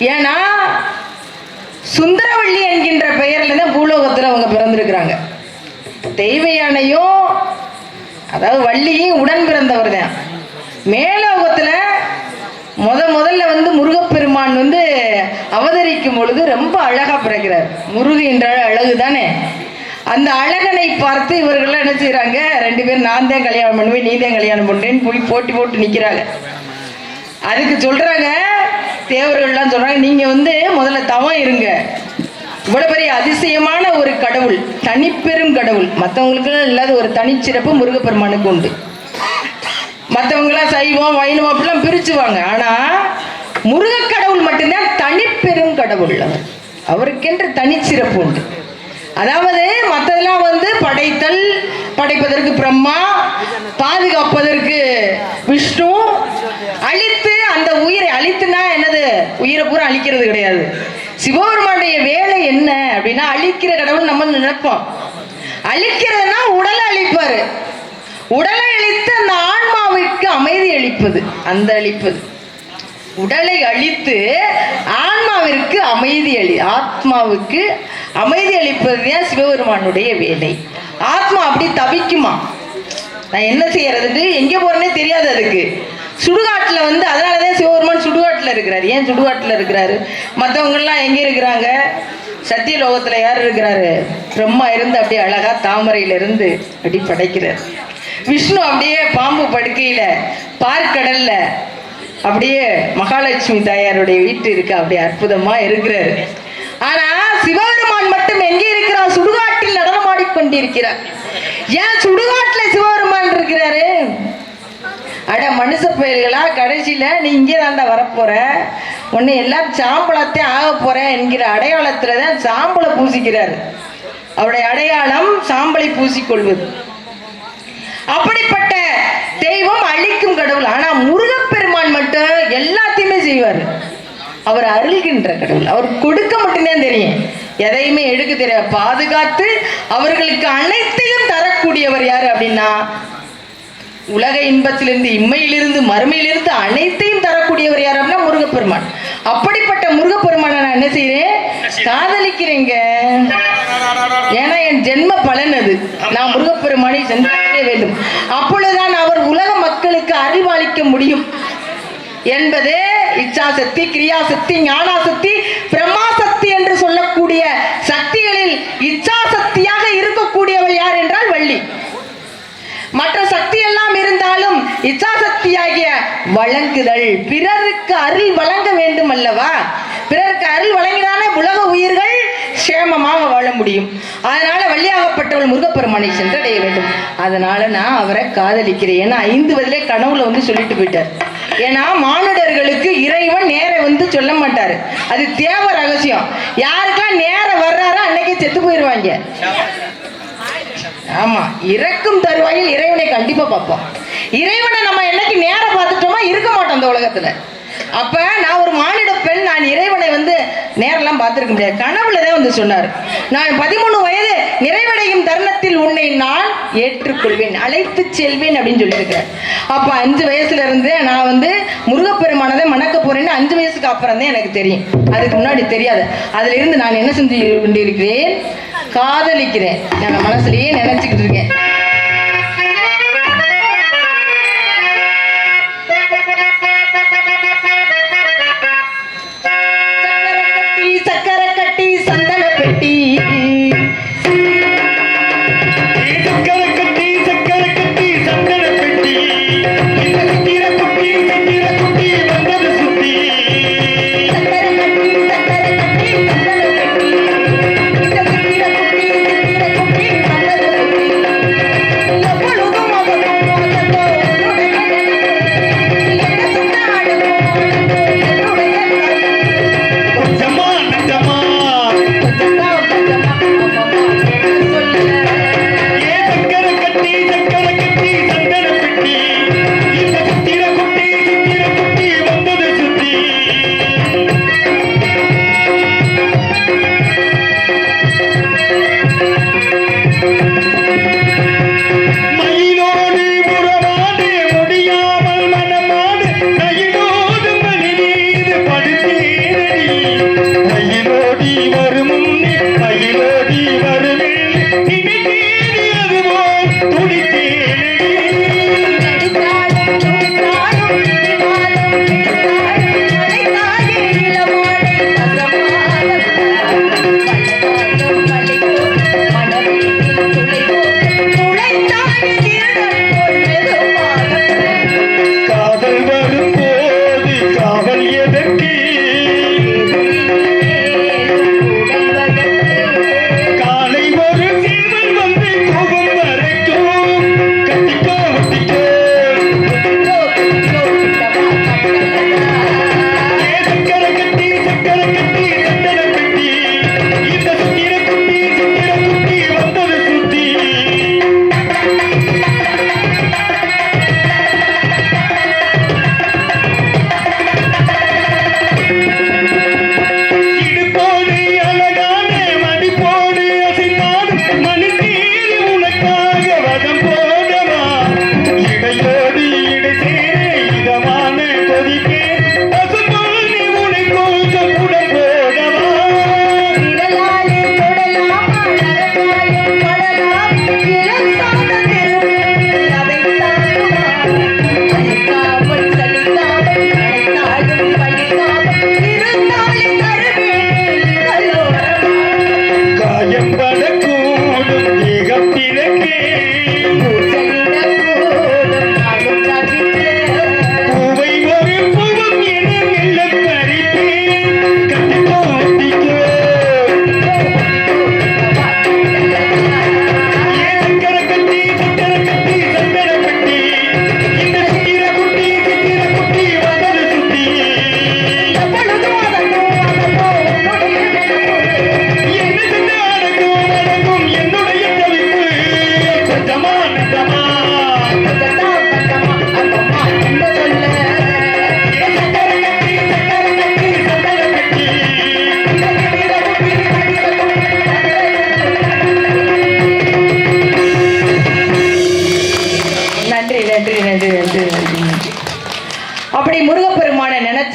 ஏன்னா சுந்தரவள்ளி என்கின்ற பெயர்ல தான் பூலோகத்தில் அவங்க பிறந்திருக்கிறாங்க. தெய்வ யானையும் அதாவது வள்ளியும் உடன் பிறந்தவர் தான். மேலோகத்தில் முத முதல்ல வந்து முருகப்பெருமான் வந்து அவதரிக்கும் பொழுது ரொம்ப அழகா பிறக்கிறார். முருகு என்ற அழகு தானே. அந்த அழகனை பார்த்து இவர்கள்லாம் என்ன செய்கிறாங்க ரெண்டு பேரும் நான் தான் கல்யாணம் பண்ணுவேன் நீ தான் கல்யாணம் பண்ணுறேன்னு போய் போட்டி போட்டு நிற்கிறாங்க அதுக்கு சொல்றாங்க தேவர்கள்லாம் சொல்கிறாங்க நீங்கள் வந்து முதல்ல தவம் இருங்க. இவ்வளோ பெரிய அதிசயமான ஒரு கடவுள் தனிப்பெரும் கடவுள். மற்றவங்களுக்கு இல்லாத ஒரு தனிச்சிறப்பு முருகப்பெருமானுக்கு உண்டு. மற்றவங்களாம் சைவம் வைணவம் அப்படிலாம் பிரிச்சுவாங்க. ஆனால் முருக கடவுள் மட்டும்தான் தனிப்பெரும் கடவுள் அவர். அவருக்கென்று தனிச்சிறப்பு உண்டு. அதாவது மற்றதெல்லாம் வந்து படைத்தல் படைப்பதற்கு பிரம்மா பாதுகாப்பதற்கு விஷ்ணு அழி உயிரை அழித்துனா என்னது? உயிரை பூரா அழிக்கிறது கிடையாது. சிவபெருமானுடைய வேலை என்ன அப்படின்னா அழிக்கிற கடவுள் நம்ம நினைப்போம். அழிக்கிறதுனா உடலை அழிப்பாரு. உடலை அழித்து அந்த ஆன்மாவிற்கு அமைதி அளிப்பது அந்த அழிப்பது. உடலை அழித்து ஆன்மாவிற்கு அமைதி அளி ஆத்மாவுக்கு அமைதி அளிப்பது தான் சிவபெருமானுடைய வேலை. ஆத்மா அப்படி தவிக்குமா? நான் என்ன செய்யறதுன்னு எங்கே போறேன்னே தெரியாது அதுக்கு. சுடுகாட்டில் வந்து அதனால தான் சிவபெருமான் சுடுகாட்டில் இருக்கிறாரு. ஏன் சுடுகாட்டில் இருக்கிறாரு? மற்றவங்கெல்லாம் எங்கே இருக்கிறாங்க? சத்தியலோகத்தில் யார் இருக்கிறாரு? பிரம்மா இருந்து அப்படியே அழகாக தாமரையிலிருந்து அப்படி படைக்கிறார். விஷ்ணு அப்படியே பாம்பு படுக்கையில் பார்க்கடலில் அப்படியே மகாலட்சுமி தாயாருடைய வீட்டு இருக்கு. அப்படியே அற்புதமாக இருக்கிறாரு. ஆனால் சிவபெருமான் மட்டும் எங்கே இருக்கிறார்? சுடுகாட்டில் நடனமாடிக்கொண்டிருக்கிறார் ஏன் சுடுகாட்டில் சிவபெருமான் இருக்கிறாரு? அட மனுஷ பயிர்களா கடைசியில் நீ இங்கே தாண்டா வரப்போற. உன்னை எல்லாம் சாம்பளத்தே ஆக போற என்கிற அடையாளத்தில் தான் சாம்பளை பூசிக்கிறார். அவருடைய அடையாளம் சாம்பலை பூசிக்கொள்வது. அப்படிப்பட்ட தெய்வம் அழிக்கும் கடவுள். ஆனால் முருகப்பெருமான் மட்டும் எல்லாத்தையுமே செய்வார். அவர் அருள்கின்ற கடவுள். அவர் கொடுக்க மட்டும்தான் தெரியும். எதையுமே எடுக்க தெரியாது. பாதுகாத்து அவர்களுக்கு அனைத்தையும் தரக்கூடியவர் யார் அப்படின்னா உலக இன்பத்திலிருந்து இம்மையிலிருந்து மறுமையிலிருந்து அனைத்தையும் தரக்கூடியவர் யார் அப்படின்னா முருகப்பெருமான். அப்படிப்பட்ட முருகப்பெருமானை நான் என்ன செய்யறேன் காதலிக்கிறேங்க. ஏன்னா என் ஜென்ம பலன் அது. நான் முருகப்பெருமானை சென்றடைய வேண்டும். அப்பொழுதுதான் அவர் உலக மக்களுக்கு அறிவாளிக்க முடியும். என்பது இச்சாசக்தி கிரியாசக்தி ஞானாசக்தி பிரம்மாசக்தி என்று சொல்லக்கூடிய சக்திகளில் இச்சாசக்தியாக இச்சாசக்தியாகிய வழங்குதல். பிறருக்கு அருள் வழங்க வேண்டும் அல்லவா பிறருக்கு அருள் வழங்கினாலே உலக உயிர்கள் சேமமாக வாழ முடியும். அதனால வள்ளியாகப்பட்டவள் முருகப்பெருமானை சென்றடைய வேண்டும். அதனால நான் அவரை காதலிக்கிறேன். ஏன்னா ஐந்து வதிலே கனவுல வந்து சொல்லிட்டு போயிட்டார். ஏன்னா மானுடர்களுக்கு இறைவன் நேர வந்து சொல்ல மாட்டாரு. அது தேவ ரகசியம். யாருக்கெல்லாம் நேர வர்றாரோ அன்னைக்கே செத்து போயிடுவாங்க ஆமா இறக்கும் தருவாயில் இறைவனை கண்டிப்பா பார்ப்போம். இறைவனை நம்ம என்னைக்கு நேரம் பார்த்துட்டோமா இருக்க மாட்டோம் அந்த உலகத்துல. அப்ப நான் ஒரு மானிட பெண் நான் இறைவனை வந்து நேரெல்லாம் பார்த்துருக்க முடியாது. கனவுல தான் வந்து சொன்னார். நான் பதிமூணு வயது நிறைவடையும் தருணத்தில் உன்னை நான் ஏற்றுக்கொள்வேன் அழைத்து செல்வேன் அப்படின்னு சொல்லியிருக்கிறேன் அப்ப அஞ்சு வயசுல இருந்து நான் வந்து முருகப்பெருமானதை மணக்க போறேன்னு அஞ்சு வயசுக்கு அப்புறம் தான் எனக்கு தெரியும். அதுக்கு முன்னாடி தெரியாது. அதுல இருந்து நான் என்ன செஞ்சு கொண்டிருக்கிறேன்? காதலிக்கிறேன். நான் மனசுலயே நினைச்சுக்கிட்டு இருக்கேன்.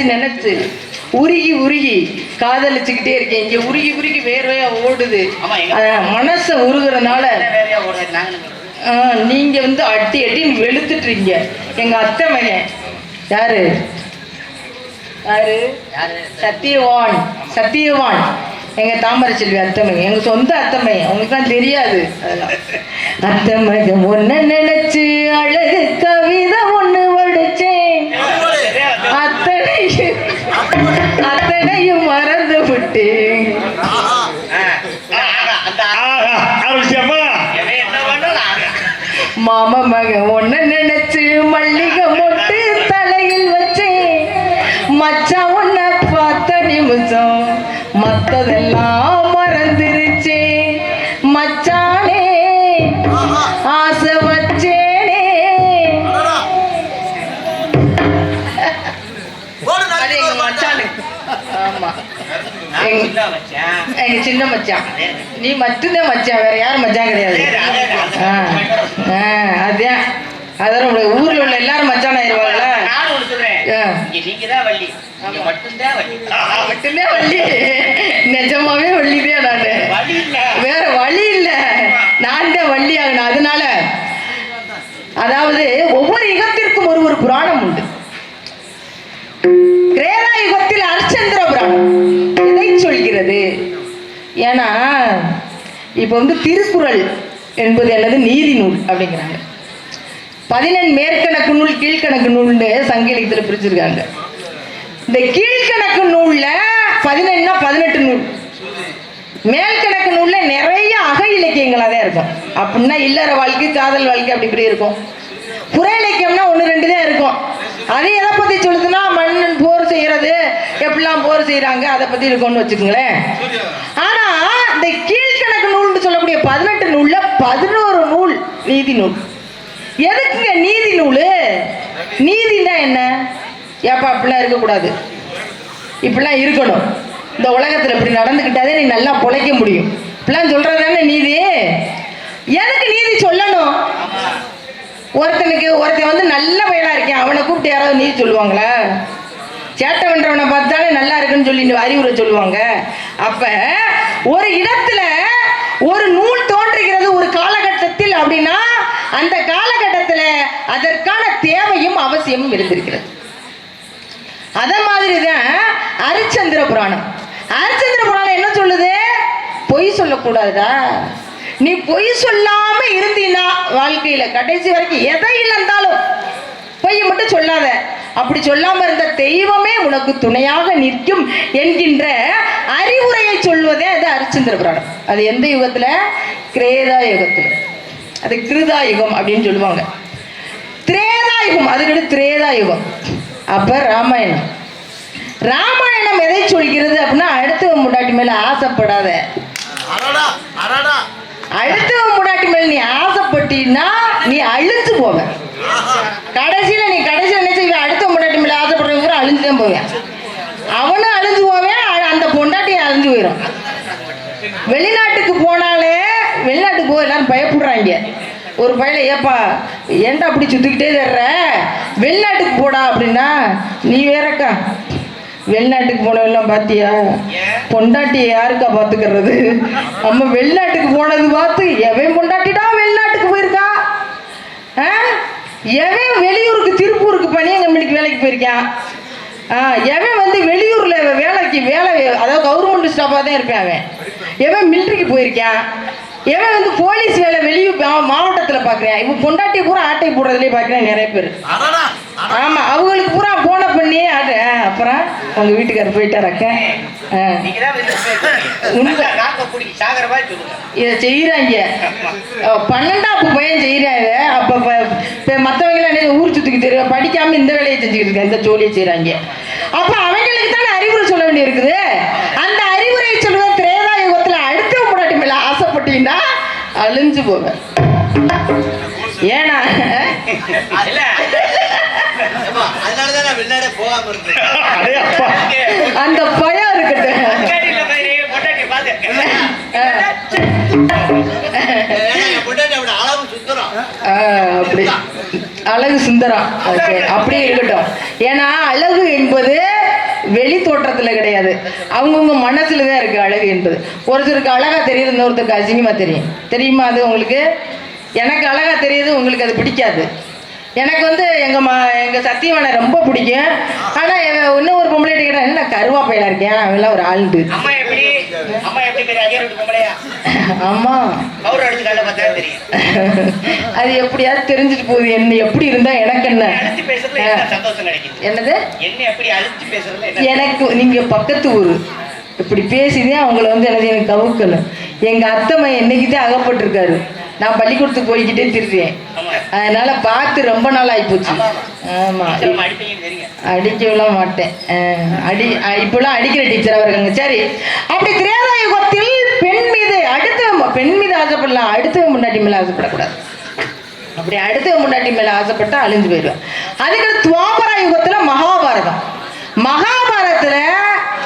நினைச்சு நினைச்சு உருகி உருகி காதலிச்சுக்கிட்டே இருக்கேன். இங்க உருகி உருகி வேர்வையா ஓடுது. மனசை உருகுறதுனால நாங்க வந்து அட்டி அட்டி வெளுத்துட்டுறீங்க. எங்க அத்தை மகன் யாரு? யாரு? சத்தியவான். சத்தியவான். எங்க தாமரை செல்வி அத்தமை எங்க சொந்த அத்தமை அவங்களுக்குலாம் தெரியாது. அதெல்லாம். அத்தமை ஒன்ன நினைச்சு கஷ்டப்பட்டேன். விட்டேன் அந்த மாம மகன் ஒன்ன நினைச்சு மல்லிகை மொட்டு தலையில் வச்சேன் மச்சான் ஒன்ன பத்து நிமிஷம் மத்ததெல்லாம் எங்க- சின்ன மச்சான் நீ மட்டும்தான் மச்சான் வேற யாரும் மச்சான் கிடையாது. அதான் அதான் உங்க ஊர்ல உள்ள எல்லாரும் மச்சான் ஆயிருவாங்கல்ல? மட்டும்தான் வள்ளி. நிஜமாவே வள்ளிதான் நானு. வேற வழி இல்ல. நான் தான் வள்ளி ஆகணும். அதனால அதாவது ஒவ்வொரு யுகத்திற்கும் ஒரு ஒரு புராணம் உண்டு. இப்போ வந்து திருக்குறள் என்பது என்னது நீதி நூல் அப்படிங்கிறாங்க. பதினெண் மேற்கணக்கு நூல் கீழ்கணக்கு நூல்னு சங்கீலத்தில் பிரிச்சிருக்காங்க. இந்த கீழ்கணக்கு நூலில் பதினெண்ணா பதினெட்டு நூல். மேல்கணக்கு நூலில் நிறைய அக இலக்கியங்களாக தான் இருக்கும். அப்படின்னா இல்லற வாழ்க்கை காதல் வாழ்க்கை அப்படி இப்படி இருக்கும். புற இலக்கியம்னா ஒன்று ரெண்டு தான் இருக்கும். அது எதை பற்றி சொல்லுதுன்னா மன்னன் போர் செய்கிறது எப்படிலாம் போர் செய்கிறாங்க அதை பற்றி இருக்கும்னு வச்சுக்கோங்களேன். ஆனால் இந்த கீழ் நூல்னு சொல்லக்கூடிய பதினெட்டு நூலில் பதினோரு நூல் நீதி நூல். எதுக்குங்க நீதி நூல்? நீதினா என்ன? ஏப்பா அப்படிலாம் இருக்கக்கூடாது. இப்படிலாம் இருக்கணும். இந்த உலகத்தில் இப்படி நடந்துக்கிட்டாதே நீ நல்லா பிழைக்க முடியும். இப்படிலாம் சொல்கிறது தானே நீதி? எதுக்கு நீதி சொல்லணும்? ஒருத்தனுக்கு ஒருத்தன் வந்து நல்ல பையனா இருக்கேன். அவனை கூப்பிட்டு யாராவது நீதி சொல்லுவாங்களா? சேட்டை பண்ணுறவனை பார்த்தாலே நல்லா இருக்குன்னு சொல்லி அறிவுரை சொல்லுவாங்க. அப்போ ஒரு இடத்துல ஒரு நூல் தோன்றுகிறது ஒரு காலகட்டத்தில் அப்படின்னா அந்த காலகட்டத்தில் அதற்கான தேவையும் அவசியமும் இருந்திருக்கிறது. அதே மாதிரி தான் ஹரிச்சந்திர புராணம். ஹரிச்சந்திர புராணம் என்ன சொல்லுது? பொய் சொல்லக்கூடாதா? நீ பொய் சொல்லாம இருந்தீன்னா வாழ்க்கையில கடைசி வரைக்கும் எதை இழந்தாலும் பொய் மட்டும் சொல்லாத. அப்படி சொல்லாம இருந்த தெய்வமே உனக்கு துணையாக நிற்கும் என்கின்ற அறிவுரையை சொல்வதே அது ஹரிச்சந்திர புராணம். அது எந்த யுகத்துல? கிரேதா யுகத்துல. அது கிருதா யுகம் அப்படின்னு சொல்லுவாங்க. திரேதா யுகம் அதுக்கடுத்து திரேதா யுகம். அப்ப ராமாயணம். ராமாயணம் எதை சொல்கிறது அப்படின்னா அடுத்தவன் முன்னாடி மேல ஆசைப்படாத. அடுத்தவன் முன்னாடி மேல நீ ஆசைப்பட்டீன்னா நீ அழிஞ்சு போவ. கடைசியில நீ கடைசியில என்ன செய்வ அடுத்த முன்னாடி மேல ஆசைப்படுறவங்க அழிஞ்சு தான் போவேன் அவனும் அழிஞ்சு போவேன் அந்த பொண்டாட்டியும் அழிஞ்சு போயிடும் வெளிநாட்டுக்கு போனாலே வெளிநாட்டுக்கு போக எல்லாரும் பயப்படுறாங்க. ஒரு பையல ஏப்பா ஏன்டா அப்படி சுத்திக்கிட்டே தர்ற வெளிநாட்டுக்கு போடா அப்படின்னா நீ வேறக்கா. வெளிநாட்டுக்கு போனவெல்லாம் பார்த்தியா பொண்டாட்டியை யாருக்கா பார்த்துக்கிறது நம்ம வெளிநாட்டுக்கு போனது பார்த்து எவன் பொண்டாட்டிடா? எவன் வெளியூருக்கு திருப்பூருக்கு பனியன் கம்பெனிக்கு வேலைக்கு போயிருக்கான் ஆ, எவன் வந்து வெளியூரில் வேலைக்கு வேலை அதாவது கவர்மெண்ட் ஸ்டாஃபாக தான் இருப்பான் அவன். எவன் மிலிட்ரிக்கு போயிருக்கான் எவன் வந்து போலீஸ் வேலை வெளியூர் மாவட்டத்தில் பார்க்குறேன் இப்போ பொண்டாட்டி பூரா ஆட்டை போடுறதுலேயே பார்க்குறேன் நிறைய பேர். ஆமா அவங்களுக்கு பூரா போன பண்ணி அது அப்புறம் உங்க வீட்டுக்காரர் போயிட்டாராக்க ஆ. இதை செய்யறாங்க பன்னெண்டாப்பு பையன் செய்யறாங்க அப்போ மற்றவங்க என்ன ஊர் சுற்றிக்கு தெரியும் படிக்காமல் இந்த வேலையை செஞ்சுக்கிட்டு இருக்காங்க. இந்த ஜோலியை செய்கிறாங்க அப்போ அவங்களுக்கு தானே அறிவுரை சொல்ல வேண்டி இருக்குது அந்த அறிவுரையை சொல்லுவ திரேதா யுகத்தில் அடுத்த முன்னாடி மேல ஆசைப்பட்டீங்கன்னா அழிஞ்சு போவேன். ஏன்னா அதனாலதான் நான் வெளிநாடே போகாம இருந்தேன். அடே அப்பா அந்த பயம் அப்படி. அழகு சுந்தரம். ஓகே அப்படியே இருக்கட்டும். ஏன்னா அழகு என்பது வெளி தோற்றத்துல கிடையாது. அவங்கவுங்க மனசுல தான் இருக்கு அழகு என்பது. ஒருத்தருக்கு அழகா தெரியுது இன்னொருத்தருக்கு அசிங்கமா தெரியும். தெரியுமா அது உங்களுக்கு? எனக்கு அழகா தெரியுது உங்களுக்கு அது பிடிக்காது. எனக்கு வந்து எங்க ம எங்க சத்தியவனை ரொம்ப பிடிக்கும். ஆனா இவன் இன்னும் ஒரு பொம்பளை கேட்டா என்ன கருவாப்பையில இருக்கேன் அவெல்லாம் ஒரு ஆளுண்டு. அம்மா எப்படி? அம்மா எப்படி பெரிய அஜய் வீட்டு பொம்பளையா? ஆமா கவுர் அடிச்சு காலைல பார்த்தா தெரியும். அது எப்படியாவது தெரிஞ்சுட்டு போகுது. என்ன எப்படி இருந்தா எனக்கு என்ன? அழுத்தி பேசுறதுல என்ன சந்தோஷம் கிடைக்குது? என்னது? என்ன எப்படி அழுத்தி பேசுறதுல என்ன எனக்கு நீங்க பக்கத்து ஊர். இப்படி பேசிதான் அவங்கள வந்து எனக்கு எனக்கு கவுக்கணும் எங்க அத்தம்மா என்னைக்கு தான் அகப்பட்டிருக்காரு. நான் பள்ளிக்கூடத்துக்கு போய்கிட்டே ஆமா. அதனால பார்த்து ரொம்ப நாள் ஆயிப்போச்சு ஆமா. டீச்சர் அடிப்பீங்கன்னு தெரியும் அடிக்கவும் மாட்டேன். அடி அஹ் இப்பெல்லாம் அடிக்கிற டீச்சரா இருக்காங்க. சரி. அப்படி திரேதா யுகத்தில் பெண் மீது அடுத்த பெண் மீது ஆசைப்படலாம். அடுத்த முன்னாடி மேல ஆசைப்படக்கூடாது. அப்படி அடுத்த முன்னாடி மேல ஆசைப்பட்டா அழிஞ்சு போயிடுவேன். அதுக்கு துவாபர யுகத்துல மகாபாரதம். மகாபாரதத்துல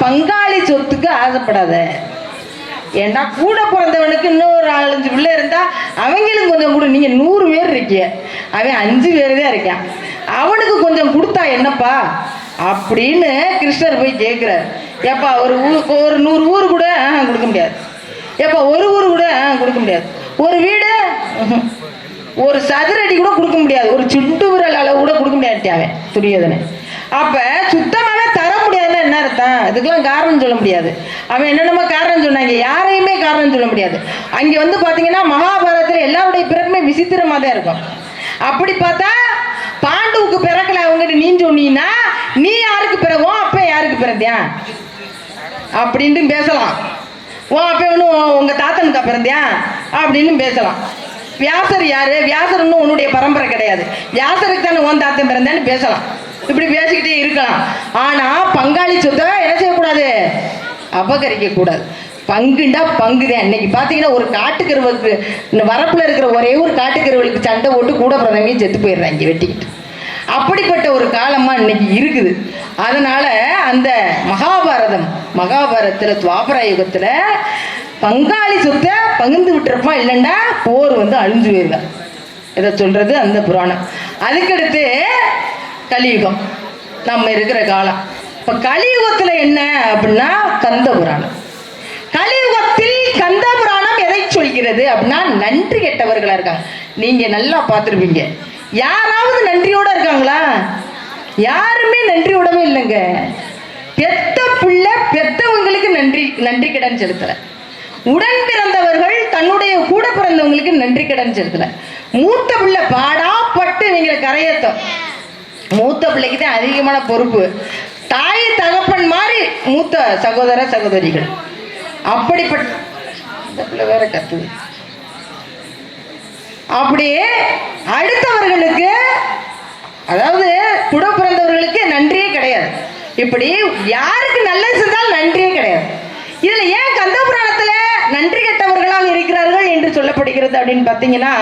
பங்காளி சொத்துக்கு ஆசைப்படாத. ஏன்டா கூட பிறந்தவனுக்கு இன்னொரு நாலஞ்சு பிள்ளை இருந்தா அவங்களும் கொஞ்சம் கூட நீங்க நூறு பேர் இருக்கீங்க. அவன் அஞ்சு பேர் தான் இருக்கான். அவனுக்கு கொஞ்சம் கொடுத்தா என்னப்பா? அப்படின்னு கிருஷ்ணர் போய் கேட்குறாரு ஏப்பா ஒரு ஊருக்கு ஒரு நூறு ஊர் கூட கொடுக்க முடியாது. ஏப்பா ஒரு ஊர் கூட கொடுக்க முடியாது. ஒரு வீடு ஒரு சதுரடி கூட கொடுக்க முடியாது. ஒரு சுண்டு விரல் அளவு கூட கொடுக்க முடியாது அவன் துரியோதனை அப்போ சுத்தமாக முடியாதுன்னா என்ன அர்த்தம்? இதுக்கெல்லாம் காரணம் சொல்ல முடியாது. அவன் என்னென்னமோ காரணம் சொன்னாங்க. யாரையுமே காரணம் சொல்ல முடியாது. அங்கே வந்து பார்த்தீங்கன்னா மகாபாரதத்தில் எல்லாருடைய பிறப்புமே விசித்திரமா தான் இருக்கும். அப்படி பார்த்தா பாண்டுவுக்கு பிறக்கல அவங்ககிட்ட நீ சொன்னீங்கன்னா நீ யாருக்கு பிறவோ அப்போ யாருக்கு பிறந்தியா? அப்படின்ட்டு பேசலாம். ஓ அப்போ ஒன்றும் உங்கள் தாத்தனுக்கா பிறந்தியா? அப்படின்னு பேசலாம். வியாசர் யாரு? வியாசர் உன்னுடைய பரம்பரை கிடையாது. வியாசருக்கு தானே உன் தாத்தன் பிறந்தான்னு பேசலாம். இப்படி பேசிக்கிட்டே இருக்கலாம். ஆனால் பங்காளி சொத்தை என்ன செய்யக்கூடாது? அபகரிக்க கூடாது பங்குண்டா பங்குதான் இன்னைக்கு பார்த்தீங்கன்னா ஒரு காட்டுக்கருவுக்கு இந்த வரப்பில் இருக்கிற ஒரே ஒரு காட்டுக்கருவலுக்கு சண்டை போட்டு கூட பிறந்தவங்க செத்து போயிடுறாங்க வெட்டிக்கிட்டு. அப்படிப்பட்ட ஒரு காலமா இன்னைக்கு இருக்குது. அதனால அந்த மகாபாரதம் மகாபாரதத்துல துவாபர யுகத்துல பங்காளி சொத்தை பகிர்ந்து விட்டுருப்பான் இல்லைண்டா போர் வந்து அழிஞ்சு போயிருங்க இதை சொல்றது அந்த புராணம். அதுக்கடுத்து கலியுகம். நம்ம இருக்கிற காலம். இப்போ கலியுகத்தில் என்ன அப்படின்னா கந்த புராணம் கலியுகத்தில் கந்த புராணம் எதை சொல்கிறது அப்படின்னா நன்றி கெட்டவர்களாக இருக்காங்க. நீங்கள் நல்லா பார்த்துருப்பீங்க. யாராவது நன்றியோட இருக்காங்களா? யாருமே நன்றியோடவே இல்லைங்க. பெத்த பிள்ளை பெத்தவங்களுக்கு நன்றி நன்றி கடன் செலுத்தலை. உடன் பிறந்தவர்கள் தன்னுடைய கூட பிறந்தவங்களுக்கு நன்றி கடன் செலுத்தலை. மூத்த பிள்ளை பாடாப்பட்டு நீங்களை கரையேத்தம். மூத்த பிள்ளைக்கு தான் அதிகமான பொறுப்பு. தாய் தகப்பன் மாதிரி மூத்த சகோதர சகோதரிகள். அப்படிப்பட்ட இந்த பிள்ளை வேற கத்துது. அப்படியே அடுத்தவர்களுக்கு அதாவது கூட பிறந்தவர்களுக்கு நன்றியே கிடையாது. இப்படி யாருக்கு நல்லது செஞ்சால் நன்றியே கிடையாது. இதுல ஏன் கந்த புராணத்துல நன்றி கெட்டவர்களாக இருக்கிறார்கள் என்று சொல்லப்படுகிறது அப்படின்னு பார்த்தீங்கன்னா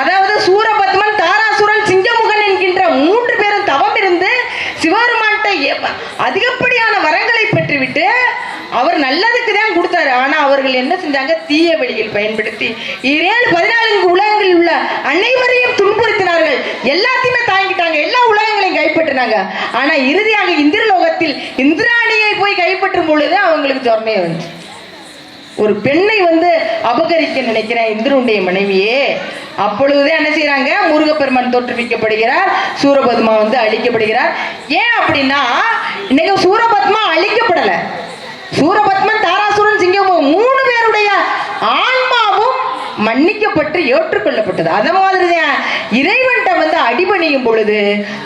அதாவது சூரபத்மன் தாராசூர் சிங்கமுகன் என்கின்ற மூன்று பேரும் தவம் இருந்து சிவபெருமான்கிட்ட அதிகப்படியான வரங்களை பெற்றுவிட்டு அவர் நல்லதுக்கு தான் கொடுத்தாரு. ஆனா அவர்கள் என்ன செஞ்சாங்க? தீய வழியில் பயன்படுத்தி ஏழு பதினான்கு உலகங்களில் உள்ள அனைவரையும் துன்புறுத்தினார்கள். எல்லாத்தையுமே தாங்கிட்டாங்க. எல்லா உலகங்களையும் கைப்பற்றினாங்க. ஆனா இறுதியாக இந்திரலோகத்தில் இந்திராணியை போய் கைப்பற்றும் பொழுது அவங்களுக்கு ஜொர்மையை வந்துச்சு. ஒரு பெண்ணை வந்து அபகரிக்க நினைக்கிறேன் இந்திரனுடைய மனைவியே அப்பொழுதுதான் என்ன செய்யறாங்க முருகப்பெருமான் தோற்றுவிக்கப்படுகிறார் சூரபத்மா வந்து அழிக்கப்படுகிறார். ஏன் அப்படின்னா இன்னைக்கு சூரபத்மா அழிக்கப்படல. சூரபத்மன் மன்னிக்கப்பட்டு ஏற்றுக்கொள்ளப்பட்டது. அத மாதிரிதான் இறைவன்கிட்ட வந்து அடிபணியும் பொழுது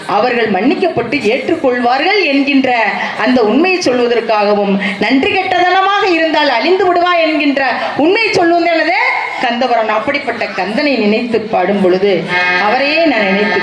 அவர்கள் மன்னிக்கப்பட்டு ஏற்றுக்கொள்வார்கள் என்கின்ற அந்த உண்மையை சொல்வதற்காகவும் நன்றி கெட்டதனமாக இருந்தால் அழிந்து விடுவா என்கின்ற உண்மையை சொல்லுவது எனது கந்தபுரம் அப்படிப்பட்ட கந்தனை நினைத்து பாடும் பொழுது அவரையே நான் நினைத்து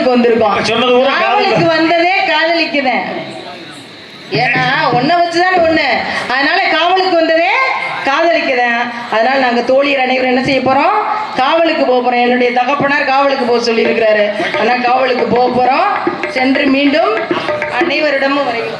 காவலுக்கு வந்திருக்கோம். சொன்னது காதலுக்கு. வந்ததே காதலிக்குதேன் ஏன்னா ஒன்ன வச்சுதானே ஒண்ணு. அதனால காவலுக்கு வந்ததே காதலிக்குதேன் அதனால நாங்க தோழியர் அனைவரும் என்ன செய்ய போறோம்? காவலுக்கு போக போறோம். என்னுடைய தகப்பனார் காவலுக்கு போக சொல்லி இருக்கிறாரு ஆனா காவலுக்கு போக போறோம். சென்று மீண்டும் அனைவரிடமும் வரையும்